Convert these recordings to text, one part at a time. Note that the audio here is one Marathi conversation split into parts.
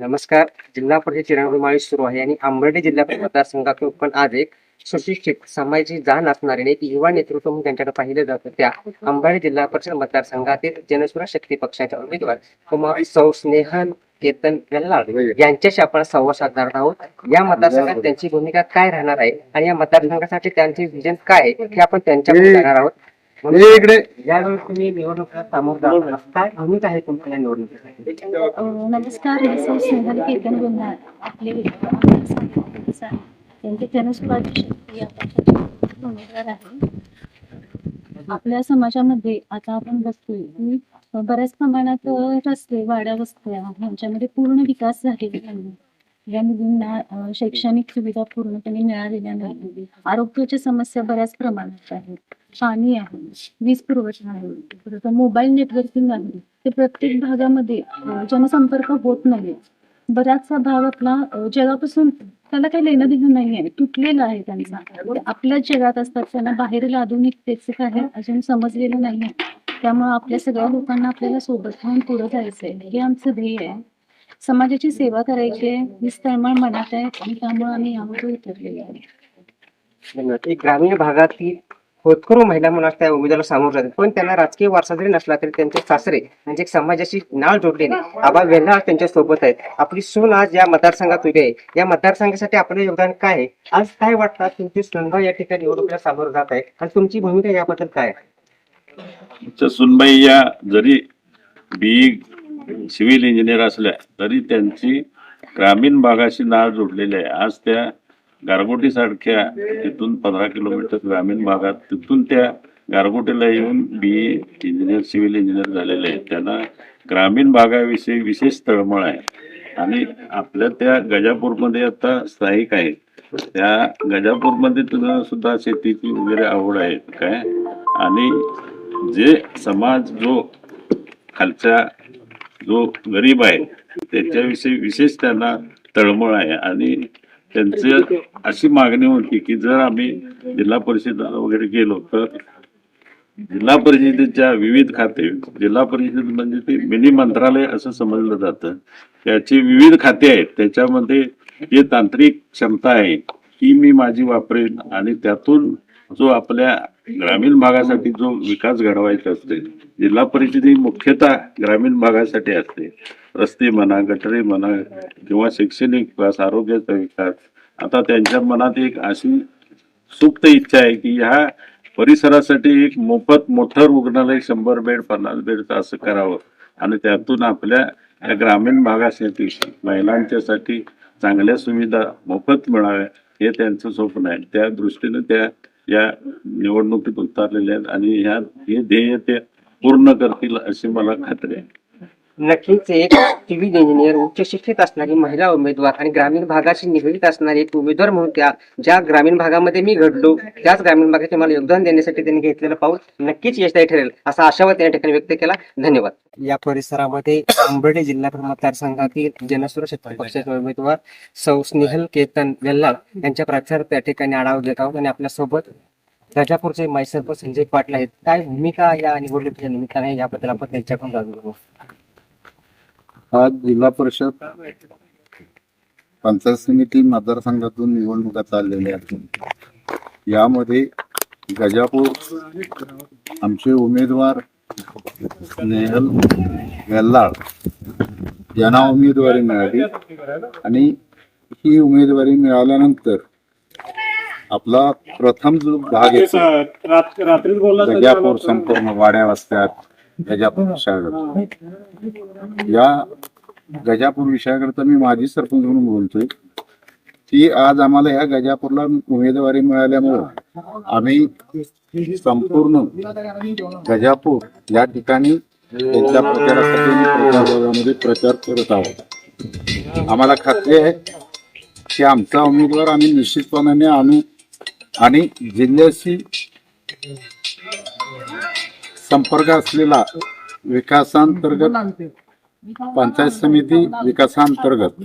नमस्कार. जिल्हा परिषद चिरणमाळी सुरू आहे आणि आंबर्डे जिल्हा परिषद मतदारसंघातून पण आज एक सुशिक्षित समाजाची जाण असणारे एक युवा नेतृत्व म्हणून त्यांच्याकडे पाहिलं जातं त्या अंबाडी जिल्हा परिषद मतदारसंघातील जनसुरा शक्ती पक्षाच्या उमेदवार कुमार सौ स्नेहल केतन वेल्लाड यांच्याशी आपण संवाद साधणार आहोत. या मतदारसंघात त्यांची भूमिका काय राहणार आहे आणि या मतदारसंघासाठी त्यांचे विजन काय आहे हे आपण त्यांच्याकडे जाणार आहोत. हे इकडे. यावेळी तुम्ही निवडणुकीला सामोरं जात आहात. काय भूमिका आहे तुमच्या या निवडणुकीसाठी. अ, नमस्कार मी सौ स्नेहल केतन गुन्हा आपले आमदार संघ सर यांचे जनसुराजी शक्ती या पक्षाचे उमेदवार आहे आपल्या समाजामध्ये आता आपण बघतोय की बऱ्याच प्रमाणात अ, रस्ते वाड्या वस्त्या यांच्यामध्ये पूर्ण विकास झालेला नाही या मुलींना अ, शैक्षणिक सुविधा पूर्णपणे मिळालेल्या नाही आरोग्याच्या समस्या बऱ्याच प्रमाणात आहेत. पाणी आहे वीज पुरवठा आहे परत मोबाईल नेटवर्किंग आहे. ते प्रत्येक भागामध्ये जनसंपर्क होत नाही बराचसा भाग आपला जगापासून त्याला काही लेणं देणं नाही आहे तुटलेला आहे त्यांचा. आपल्या आपल्याच जगात असतात त्यांना बाहेरील आधुनिकतेचे काय अजून समजलेलं नाही आहे त्यामुळे आपल्या सगळ्या लोकांना आपल्याला सोबत घेऊन पुढे जायचंय. हे आमचं ध्येय आहे. समाजाची सेवा करायची आहे हीच तळमळ मनात आहे आणि त्यामुळे आम्ही यामध्ये उतरलेलो आहे. ग्रामीण भागातील होतकरू महिला म्हणून त्या उमेदवाराला सामोरं जातात पण त्यांना राजकीय वारसा जरी नसला तरी त्यांचे सासरे म्हणजे समाजाशी नाळ जोडलेले आबा वेल्हा त्यांच्यासोबत आहेत. आपली सून आज या मतदारसंघात उभी आहे. या मतदारसंघासाठी आपलं योगदान काय आहे? आज काय वाटतं? तुमची सुनबाई या ठिकाणी निवडणुकीला सामोरं जात आहे. आणि तुमची भूमिका याबद्दल काय आहे? सुनबाई या जरी बी सिव्हिल इंजिनियर असल्या तरी त्यांची ग्रामीण भागाशी नाळ जोडलेली आहे. आज त्या गारगोटी सारख्या तिथून पंधरा किलोमीटर ग्रामीण भागात तिथून त्या गारगोटीला येऊन बी इंजिनियर सिव्हिल इंजिनियर झालेले आहेत. त्यांना ग्रामीण भागाविषयी विशेष तळमळ आहे. आणि आपल्या त्या गजापूरमध्ये आता स्थायिक आहेत. त्या गजापूरमध्ये तुला सुद्धा शेतीची वगैरे आवड आहे. काय? आणि जे समाज जो खालचा जो गरीब आहे त्याच्याविषयी विशेष त्यांना तळमळ आहे. आणि त्यांची अशी मागणी होती की जर आम्ही जिल्हा परिषद वगैरे गेलो तर जिल्हा परिषदेच्या विविध खाते जिल्हा परिषद म्हणजे ते मिनी मंत्रालय असं समजलं जातं. त्याची विविध खाते आहेत. त्याच्यामध्ये जे तांत्रिक क्षमता आहे ती मी माझी वापरेन आणि त्यातून जो आपल्या ग्रामीण भागासाठी जो विकास घडवायचा असते जिल्हा परिषद ही मुख्यतः ग्रामीण भागासाठी असते. रस्ते म्हणा गटरे म्हणा किंवा शैक्षणिक विकास आरोग्याचा विकास आता त्यांच्या मनात एक अशी सुप्त इच्छा आहे की ह्या परिसरासाठी एक मोफत मोठं रुग्णालय शंभर बेड पन्नास बेडचं असं करावं. आणि त्यातून आपल्या या ग्रामीण भागासाठी महिलांच्यासाठी चांगल्या सुविधा मोफत मिळाव्या हे त्यांचं स्वप्न आहे. त्या दृष्टीने त्या या निवडणुकीत उतरलेल्या आहेत आणि ह्या हे ध्येय ते पूर्ण करतील अशी मला खात्री आहे. नक्कीच एक सिव्हिल इंजिनियर उच्च शिक्षित असणारी महिला उमेदवार आणि ग्रामीण भागाशी निगडीत असणारी एक उमेदवार म्हणून त्या ज्या ग्रामीण भागामध्ये मी घडलो त्याच ग्रामीण भागाचे मला योगदान देण्यासाठी त्यांनी घेतलेलं पाऊल नक्कीच यशदायी ठरेल असा आशावाद त्या ठिकाणी व्यक्त केला. धन्यवाद. या परिसरामध्ये आंबर्डे जिल्हा मतदारसंघातील जनसुरक्षा पक्षाचे उमेदवार सौ स्नेहल केतन वेल्लाळ यांच्या प्रचार त्या ठिकाणी आढावा घेत आहोत आणि आपल्यासोबत राजापूरचे मैसरपूर संजय पाटील आहेत. काय भूमिका या निवडणुकीच्या निमित्ताने याबद्दल आपण त्यांच्याकडून जाणून घेऊ. आज जिल्हा परिषद पंचायत समिती मतदारसंघातून निवडणुका चाललेल्या आहेत. यामध्ये गजापूर आमचे उमेदवार स्नेहल वेल्लाळ यांना उमेदवारी मिळाली. आणि ही उमेदवारी मिळाल्यानंतर आपला प्रथम जो भाग येतो गजापूर संपूर्ण वाड्या वस्त्यात गजापूर विषयाकडे या गजापूर विषयाकरता मी माजी सरपंच म्हणून बोलतोय. की आज आम्हाला या गजापूरला उमेदवारी मिळाल्यामुळं आम्ही संपूर्ण गजापूर या ठिकाणी त्यांच्या प्रचारासाठी प्रचार प्रचार करत आहोत. आम्हाला खात्री आहे की आमचा उमेदवार आम्ही निश्चितपणाने आणू आणि जिल्ह्याशी संपर्क असलेला विकासांतर्गत पंचायत समिती विकासांतर्गत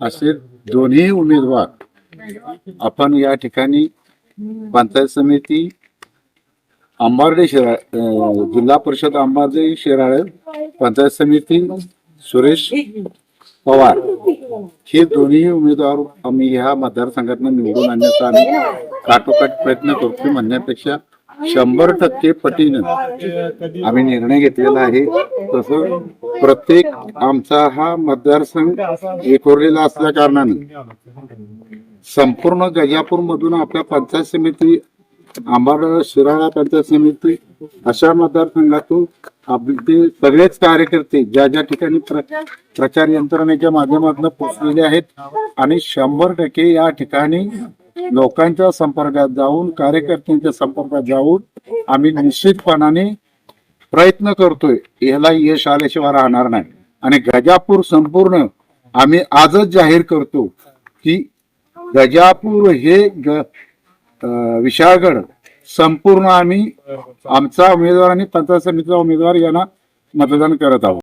असे दोन्ही उमेदवार आपण या ठिकाणी पंचायत समिती अंबार्डे शिराळ जिल्हा परिषद अंबार्डे शिराळे पंचायत समिती सुरेश पवार. हे दोन्ही उमेदवार आम्ही ह्या मतदारसंघातून निवडून आणण्याचा आम्ही काटोकाट प्रयत्न करतो म्हणण्यापेक्षा शंभर टक्के पटीनं. आम्ही निर्णय घेतलेला आहे. तसं प्रत्येक आमचा हा मतदारसंघ एकोरलेला असल्या कारणानं संपूर्ण गजापूर मधून आपल्या पंचायत समिती आंबाड शिराळा पंचायत समिती अशा मतदारसंघातून आपले सगळेच कार्यकर्ते ज्या ज्या ठिकाणी प्र- प्रचार यंत्रणेच्या माध्यमातून पोचलेले आहेत आणि शंभर टक्के या ठिकाणी लोकांच्या संपर्कात जाऊन कार्यकर्त्यांच्या संपर्कात जाऊन आम्ही निश्चितपणाने प्रयत्न करतोय. याला यश आल्याशिवाय राहणार नाही. आणि गजापूर संपूर्ण आम्ही आजच जाहीर करतो की गजापूर हे ग विशाळगड संपूर्ण आम्ही आमचा उमेदवार आणि पंचायत समितीचा उमेदवार यांना मतदान करत आहोत.